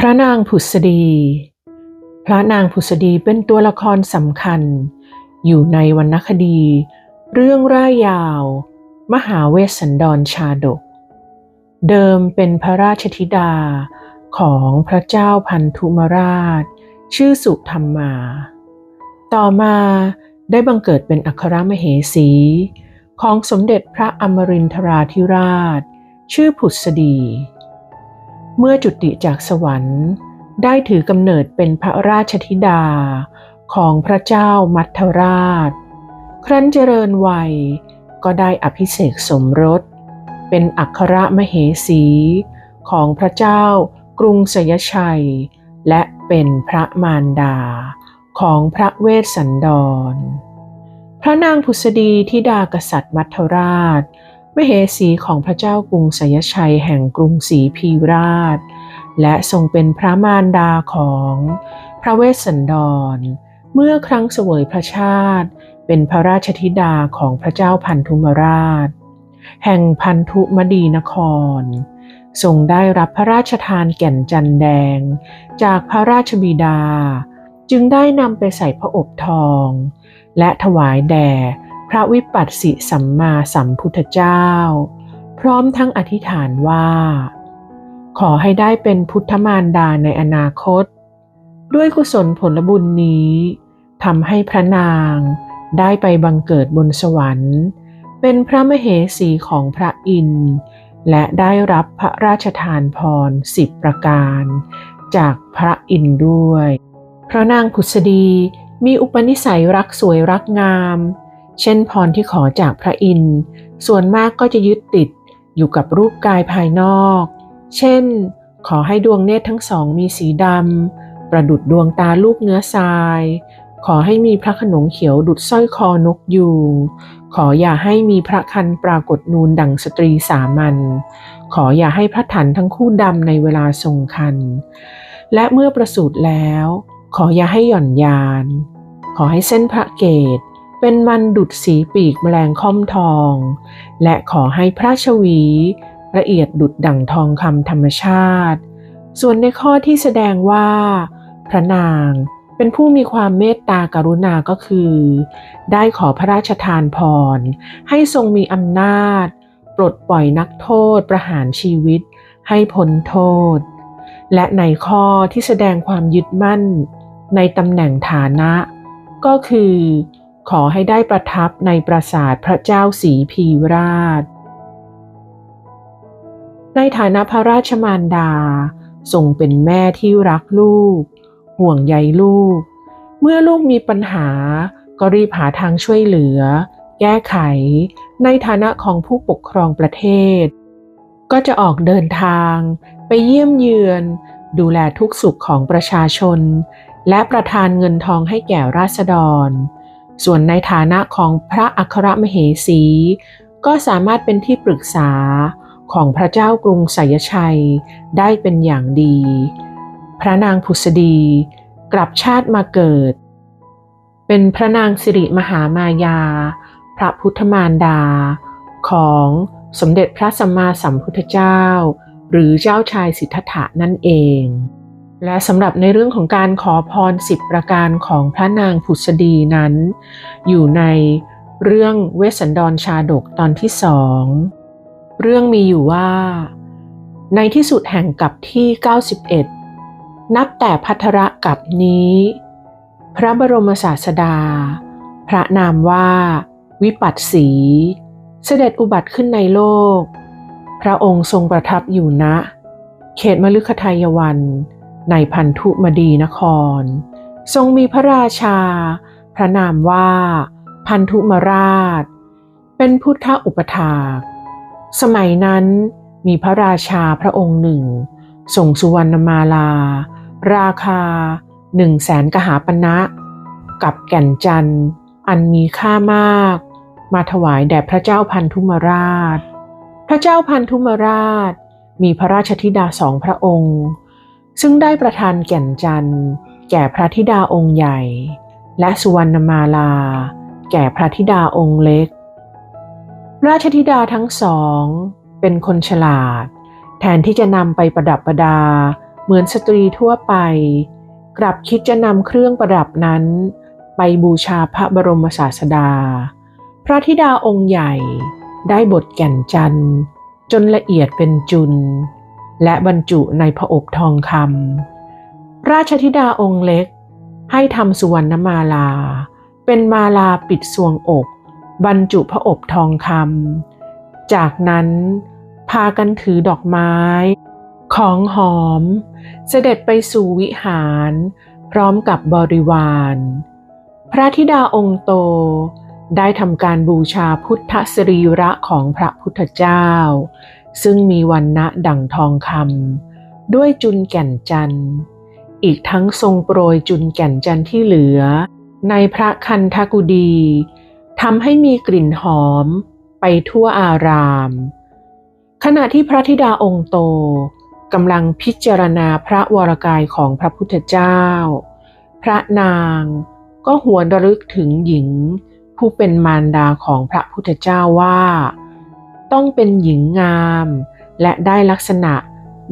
พระนางผุษดี พระนางผุษดีเป็นตัวละครสำคัญ อยู่ในวรรณคดี เรื่องร่ายยาว มหาเวสสันดรชาดก เดิมเป็นพระราชธิดาของพระเจ้าพันธุมราช ชื่อสุธรรมา ต่อมาได้บังเกิดเป็นอัครมเหสี ของสมเด็จพระอมรินทราธิราช ชื่อผุษดี เมื่อจุติจากสวรรค์ ได้ถือกำเนิดเป็นพระราชธิดาของพระเจ้ามัทราช ครั้นเจริญวัยก็ได้อภิเษกสมรส เป็นอัครมเหสีของพระเจ้ากรุงสยชัย และเป็นพระมารดาของพระเวสสันดร พระนางผุษดีธิดากษัตริย์มัทราช มเหสีของพระเจ้ากรุงสยชัยแห่งกรุงศรีพีราช และทรงเป็นพระมารดาของพระเวสสันดร เมื่อครั้งเสวยพระชาติ เป็นพระราชธิดาของพระเจ้าพันธุมราช แห่งพันธุมดีนคร ทรงได้รับพระราชทานแก่นจันแดง จากพระราชบิดา จึงได้นำไปใส่พระอบทอง และถวายแด่ พระวิปัสสิสัมมาสัมพุทธเจ้า พร้อมทั้งอธิษฐานว่า ขอให้ได้เป็นพุทธมารดาในอนาคต ด้วยกุศลผลบุญนี้ทำให้พระนางได้ไปบังเกิดบนสวรรค์ เป็นพระมเหสีของพระอินทร์และได้รับพระราชทานพรสิบประการ จากพระอินทร์ด้วย พระนางผุษดีมีอุปนิสัยรักสวยรักงาม เช่นพรที่ขอจากพระอินทร์ ส่วนมากก็จะยึดติดอยู่กับรูปกายภายนอก เช่น ขอให้ดวงเนตรทั้งสองมีสีดำ ประดุดดวงตาลูกเนื้อทราย ขอให้มีพระขนงเขียวดุดสร้อยคอนกยูง ขออย่าให้มีพระคันปรากฏนูนดังสตรีสามัญ ขออย่าให้พระถันทั้งคู่ดำในเวลาทรงคัน และเมื่อประสูติแล้ว ขออย่าให้หย่อนยาน ขอให้เส้นพระเกศ เป็นมันดุดสีปีกแมลงค่อมทอง และขอให้พระชวีละเอียดดุดดั่งทองคำธรรมชาติ ส่วนในข้อที่แสดงว่า พระนางเป็นผู้มีความเมตตากรุณาก็คือ ได้ขอพระราชทานพร ให้ทรงมีอำนาจ ปลดปล่อยนักโทษประหารชีวิต ให้พ้นโทษ และในข้อที่แสดงความยึดมั่น ในตำแหน่งฐานะ ก็คือ ขอให้ได้ประทับในปราสาทพระเจ้าสีพีราช ในฐานะพระราชมารดาทรงเป็นแม่ที่รักลูก ห่วงใยลูก เมื่อลูกมีปัญหา ก็รีบหาทางช่วยเหลือ แก้ไข ในฐานะของผู้ปกครองประเทศ ก็จะออกเดินทาง ไปเยี่ยมเยือน ดูแลทุกสุขของประชาชน และประทานเงินทองให้แก่ราษฎร ส่วนในฐานะของพระอัครมเหสี ก็สามารถเป็นที่ปรึกษาของพระเจ้ากรุงสยชัยได้เป็นอย่างดี พระนางผุษดีกลับชาติมาเกิด เป็นพระนางสิริมหามายา พระพุทธมารดา ของสมเด็จพระสัมมาสัมพุทธเจ้า หรือเจ้าชายสิทธัตถะนั่นเอง และสำหรับในเรื่องของการขอพรสิบประการของพระนางผุษดีนั้น อยู่ในเรื่องเวสสันดรชาดกตอนที่สองเรื่องมีอยู่ว่า ในที่สุดแห่งกับที่ 91 นับแต่พัทระกับนี้ พระบรมศาสดา พระนามว่า วิปัสสี เสด็จอุบัติขึ้นในโลก พระองค์ทรงประทับอยู่ณเขตมฤคทายวัน ในพันธุมดีนคร ทรงมีพระราชา พระนามว่าพันธุมราช เป็นพุทธอุปถากสมัยนั้นมีพระราชาพระองค์หนึ่งส่งสุวรรณมาลา ราคาหนึ่งแสนกหาปณะ กับแก่นจันทร์ อันมีค่ามาก มาถวายแด่พระเจ้าพันธุมราช พระเจ้าพันธุมราช มีพระราชธิดาสองพระองค์ ซึ่งได้ประทานแก่นจันทร์แก่พระธิดาองค์ใหญ่ และสุวรรณมาลา แก่พระธิดาองค์เล็ก ราชธิดาทั้งสอง เป็นคนฉลาด แทนที่จะนำไปประดับประดา เหมือนสตรีทั่วไป กลับคิดจะนำเครื่องประดับนั้น ไปบูชาพระบรมศาสดา พระธิดาองค์ใหญ่ได้บทแก่นจันทร์จนละเอียดเป็นจุน และบรรจุในพระอบทองคำราชธิดาองค์เล็ก ให้ทำสุวรรณมาลา เป็นมาลาปิดสวงอก บรรจุพระอบทองคำจากนั้นพากันถือดอกไม้ ของหอม เสด็จไปสู่วิหาร พร้อมกับบริวาร พระธิดาองค์โตได้ทำการบูชาพุทธสรีระของพระพุทธเจ้า ซึ่งมีวันณะดั่งทองคำด้วยจุนแก่นจันทร์ อีกทั้งทรงโปรยจุนแก่นจันทร์ที่เหลือ ในพระคันธกุดีทำให้มีกลิ่นหอมไปทั่วอาราม ขณะที่พระธิดาองค์โตกำลังพิจารณาพระวรกายของพระพุทธเจ้า พระนางก็หวนระลึกถึงหญิงผู้เป็นมารดาของพระพุทธเจ้าว่า ต้องเป็นหญิงงาม และได้ลักษณะ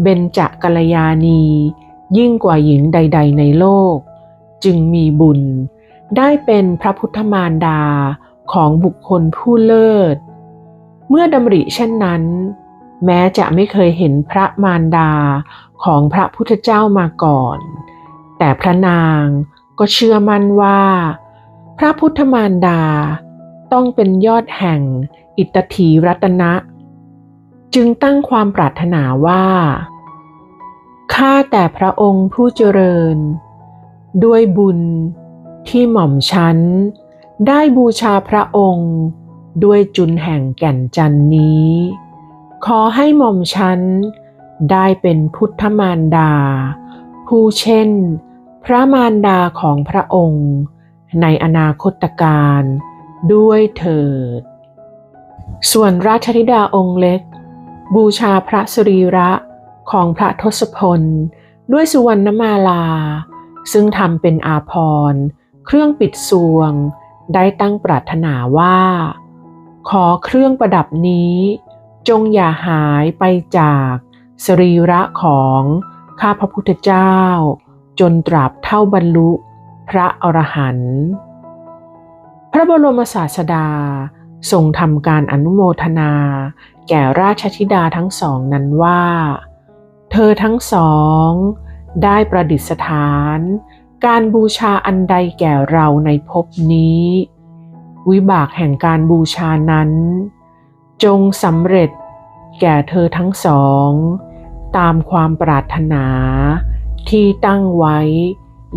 เบญจกัลยาณี ยิ่งกว่าหญิงใด ๆ ในโลก จึงมีบุญ ได้เป็นพระพุทธมารดาของบุคคลผู้เลิศ เมื่อดำริเช่นนั้น แม้จะไม่เคยเห็นพระมารดาของพระพุทธเจ้ามาก่อน แต่พระนางก็เชื่อมั่นว่า พระพุทธมารดาต้องเป็นยอดแห่ง อิตถีรัตนะ จึงตั้งความปรารถนาว่า ข้าแต่พระองค์ผู้เจริญ ด้วยบุญที่หม่อมฉันได้บูชาพระองค์ ด้วยจุนแห่งแก่นจันนี้ ขอให้หม่อมฉันได้เป็นพุทธมารดา ผู้เช่น พระมารดาของพระองค์ ในอนาคตการด้วยเถิด ส่วนราชธิดาองค์เล็ก บูชาพระสรีระของพระทศพล ด้วยสุวรรณมาลา ซึ่งทำเป็นอาภรณ์เครื่องปิดสวง ได้ตั้งปรารถนาว่า ขอเครื่องประดับนี้ จงอย่าหายไปจากสรีระของข้าพระพุทธเจ้า จนตราบเท่าบรรลุ พระอรหันต์พระบรมศาสดา ทรงทำการอนุโมทนา แก่ราชธิดาทั้งสองนั้นว่า เธอทั้งสอง ได้ประดิษฐาน การบูชาอันใดแก่เราในภพนี้ วิบากแห่งการบูชานั้น จงสำเร็จแก่เธอทั้งสอง ตามความปรารถนาที่ตั้งไว้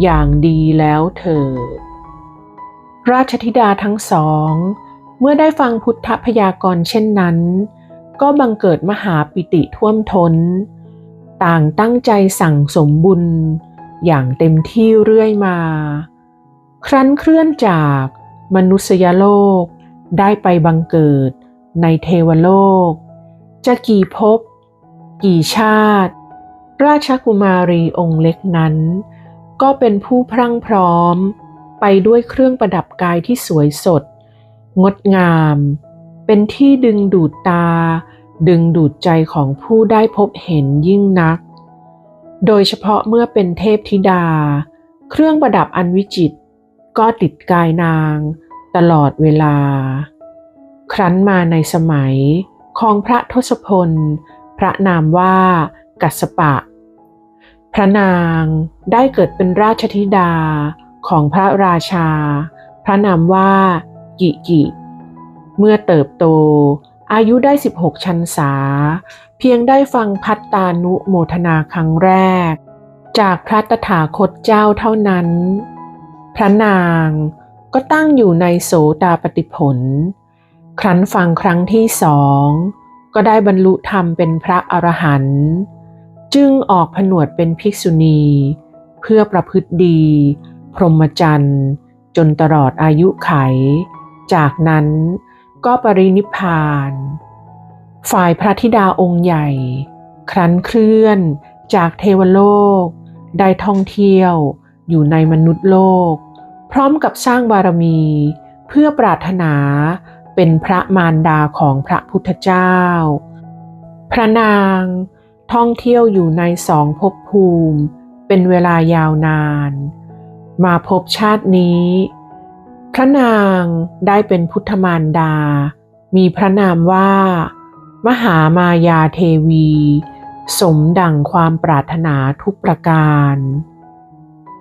อย่างดีแล้วเถิดราชธิดาทั้งสอง เมื่อได้ฟังพุทธพยากรณ์เช่นนั้น ก็บังเกิดมหาปิติท่วมทน้น ต่างตั้งใจสั่งสมบุญ อย่างเต็มที่เรื่อยมา ครั้นเคลื่อนจากมนุษยโลกได้ไปบังเกิดในเทวโลก จะกี่ภพกี่ชาติ ราชกุมารีองค์เล็กนั้น ก็เป็นผู้พรั่งพร้อม ไปด้วยเครื่องประดับกายที่สวยสด งดงาม เป็นที่ดึงดูดตา ดึงดูดใจของผู้ได้พบเห็นยิ่งนัก โดยเฉพาะเมื่อเป็นเทพธิดา เครื่องประดับอันวิจิตก็ติดกายนางตลอดเวลา ครั้นมาในสมัยของพระทศพล พระนามว่ากัสปะ พระนางได้เกิดเป็นราชธิดาของพระราชา พระนามว่า กิกิ เมื่อเติบโต อายุได้ 16 ชันษา เพียงได้ฟังพัตตานุโมทนาครั้งแรก จากพระตถาคตเจ้าเท่านั้น พระนางก็ตั้งอยู่ในโสตาปฏิผล ครั้นฟังครั้งที่สอง ก็ได้บรรลุธรรมเป็นพระอรหันต์จึงออกผนวดเป็นภิกษุณี เพื่อประพฤติดี พรหมจรรย์ จนตลอดอายุไข จากนั้นก็ปรินิพาน ฝ่ายพระธิดาองค์ใหญ่ ครั้นเคลื่อนจากเทวโลก ได้ท่องเที่ยวอยู่ในมนุษย์โลก พร้อมกับสร้างบารมีเพื่อปรารถนาเป็นพระมารดาของพระพุทธเจ้า พระนางท่องเที่ยวอยู่ในสองภพภูมิ เป็นเวลายาวนาน มาพบชาตินี้ พระนางได้เป็นพุทธมารดา มีพระนามว่า มหามายาเทวี สมดังความปรารถนาทุกประการ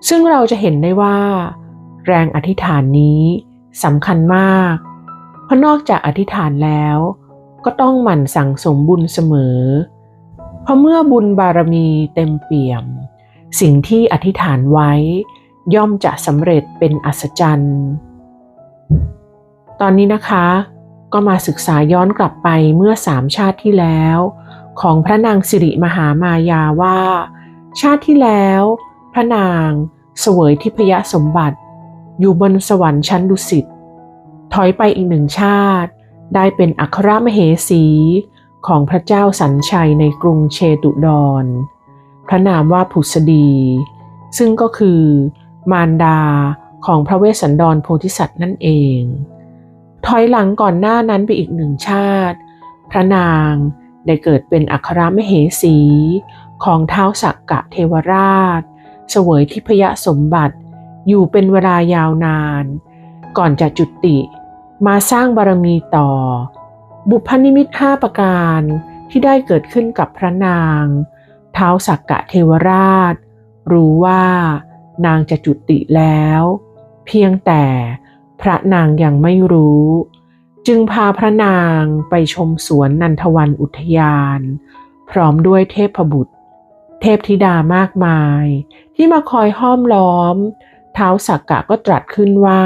ซึ่งเราจะเห็นได้ว่า แรงอธิษฐานนี้สำคัญมาก เพราะนอกจากอธิษฐานแล้ว ก็ต้องหมั่นสั่งสมบุญเสมอ เพราะเมื่อบุญบารมีเต็มเปี่ยม สิ่งที่อธิษฐานไว้ ย่อมจะสำเร็จเป็นอัศจรรย์ ตอนนี้นะคะก็มาศึกษาย้อนกลับไปเมื่อสามชาติที่แล้ว ของพระนางสิริมหามายาว่า ชาติที่แล้ว พระนางเสวยทิพยสมบัติ อยู่บนสวรรค์ชั้นดุสิตถอยไปอีกหนึ่งชาติ ได้เป็นอัครมเหสีของพระเจ้าสัญชัยในกรุงเชตุดร พระนามว่าผุสดี ซึ่งก็คือ มารดาของพระเวสสันดรโพธิสัตว์นั่นเอง ถอยหลังก่อนหน้านั้นไปอีกหนึ่งชาติ พระนางได้เกิดเป็นอัครมเหสี ของเท้าสักกะเทวราช เสวยทิพยสมบัติ อยู่เป็นเวลายาวนาน ก่อนจะจุติมาสร้างบารมีต่อ บุพนิมิตห้าประการที่ได้เกิดขึ้นกับพระนาง เท้าสักกะเทวราช รู้ว่านางจะจุติแล้ว เพียงแต่ พระนางยังไม่รู้ จึงพาพระนางไปชมสวนนันทวันอุทยาน พร้อมด้วยเทพบุตร เทพธิดามากมาย ที่มาคอยห้อมล้อม เท้าสักกะก็ตรัสขึ้นว่า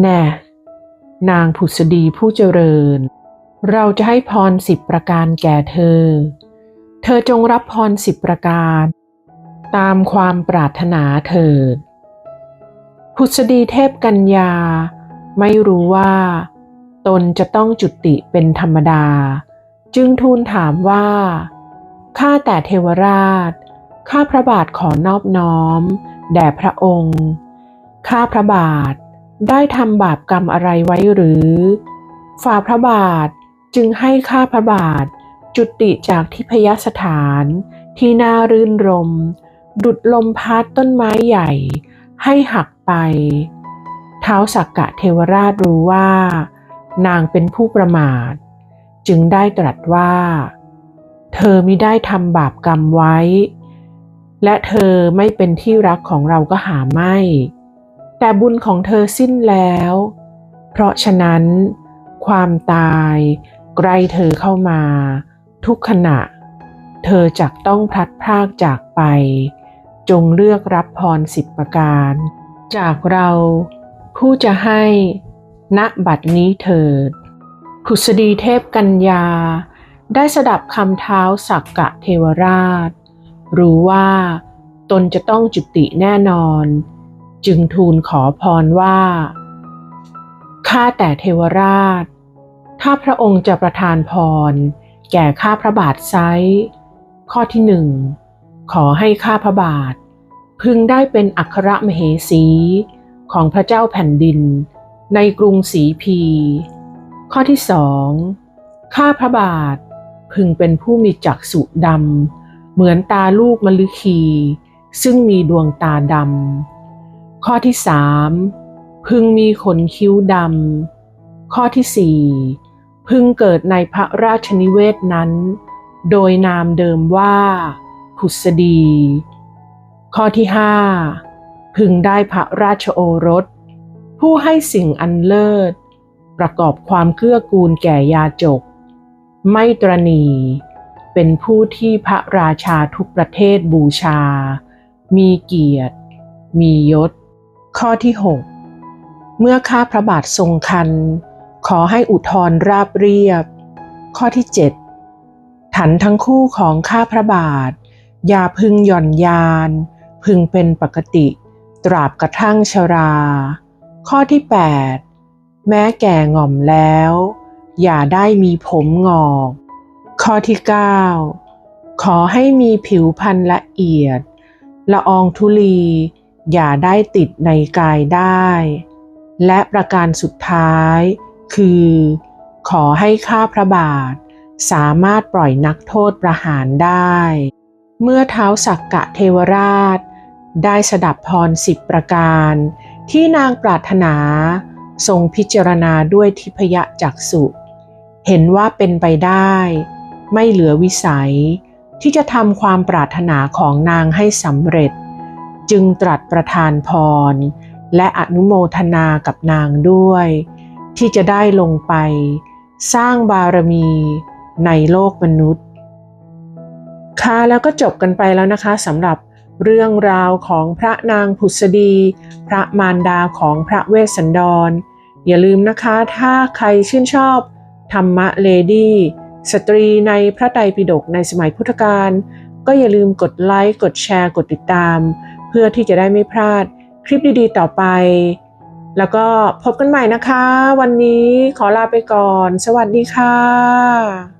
แน่ นางผุษดีผู้เจริญ เราจะให้พรสิบประการแก่เธอ เธอจงรับพรสิบประการ ตามความปรารถนาเถิด ผุษดีเทพกัญญา ไม่รู้ว่า ตนจะต้องจุติเป็นธรรมดา จึงทูลถามว่า ข้าแต่เทวราช ข้าพระบาทขอนอบน้อม แด่พระองค์ ข้าพระบาทได้ทำบาปกรรมอะไรไว้หรือ ฝ่าพระบาทจึงให้ข้าพระบาทจุติจากทิพยสถาน ที่น่ารื่นรม ดุดลมพัดต้นไม้ใหญ่ ให้หักไป เท้าสักกะเทวราชรู้ว่า นางเป็นผู้ประมาท จึงได้ตรัสว่า เธอมิได้ทำบาปกรรมไว้ และเธอไม่เป็นที่รักของเราก็หาไม่ แต่บุญของเธอสิ้นแล้ว เพราะฉะนั้น ความตายใกล้เธอเข้ามา ทุกขณะ เธอจักต้องพลัดพรากจากไป จงเลือกรับพรสิบประการ จากเราผู้จะให้ณบัดนี้เถิดผุษดีเทพกัญญา ได้สดับคำเท้าสักกะเทวราช รู้ว่าตนจะต้องจุติแน่นอน จึงทูลขอพรว่าข้าแต่เทวราช ถ้าพระองค์จะประทานพร แก่ข้าพระบาทไซข้อที่หนึ่ง ขอให้ข้าพระบาท พึงได้เป็นอัครมเหสีของพระเจ้าแผ่นดิน ในกรุงศรีพี ข้อที่สองข้าพระบาท พึงเป็นผู้มีจักษุดำเหมือนตาลูกมฤคี ซึ่งมีดวงตาดำข้อที่สามพึงมีขนคิ้วดำข้อที่สี่พึงเกิดในพระราชนิเวศนั้น โดยนามเดิมว่า ผุษดี ข้อที่ห้าพึงได้พระราชโอรส ผู้ให้สิ่งอันเลิศ ประกอบความเกื้อกูลแก่ยาจก ไม่ตรณี เป็นผู้ที่พระราชาทุกประเทศบูชา มีเกียรติ มียศ ข้อที่ 6 เมื่อข้าพระบาททรงคัน ขอให้อุทธรราบเรียบ ข้อที่ 7 ถันทั้งคู่ของข้าพระบาท อย่าพึงหย่อนยาน พึงเป็นปกติ ตราบกระทั่งชรา ข้อที่ 8 แม้แก่ง่อมแล้ว อย่าได้มีผมงอก ข้อที่ 9 ขอให้มีผิวพรรณละเอียด ละอองธุลี อย่าได้ติดในกายได้ และประการสุดท้าย คือ ขอให้ข้าพระบาท สามารถปล่อยนักโทษประหารได้ เมื่อเท้าสักกะเทวราช ได้สดับพรสิบประการ ที่นางปรารถนาทรงพิจารณาด้วยทิพยจักษุเห็นว่าเป็นไปได้ ไม่เหลือวิสัย ที่จะทำความปรารถนาของนางให้สำเร็จ จึงตรัสประทานพร และอนุโมทนากับนางด้วย ที่จะได้ลงไป สร้างบารมีในโลกมนุษย์ ค่ะแล้วก็จบกันไปแล้วนะคะสำหรับเรื่องราวของพระนางผุษดี พระมารดาของพระเวสสันดร อย่าลืมนะคะถ้าใครชื่นชอบ ธรรมะเลดี้สตรีในพระไตรปิฎกในสมัยพุทธกาลก็อย่าลืมกดไลค์ กดแชร์ กดติดตาม เพื่อที่จะได้ไม่พลาดคลิปดีๆต่อไป แล้วก็พบกันใหม่นะคะ วันนี้ขอลาไปก่อน สวัสดีค่ะ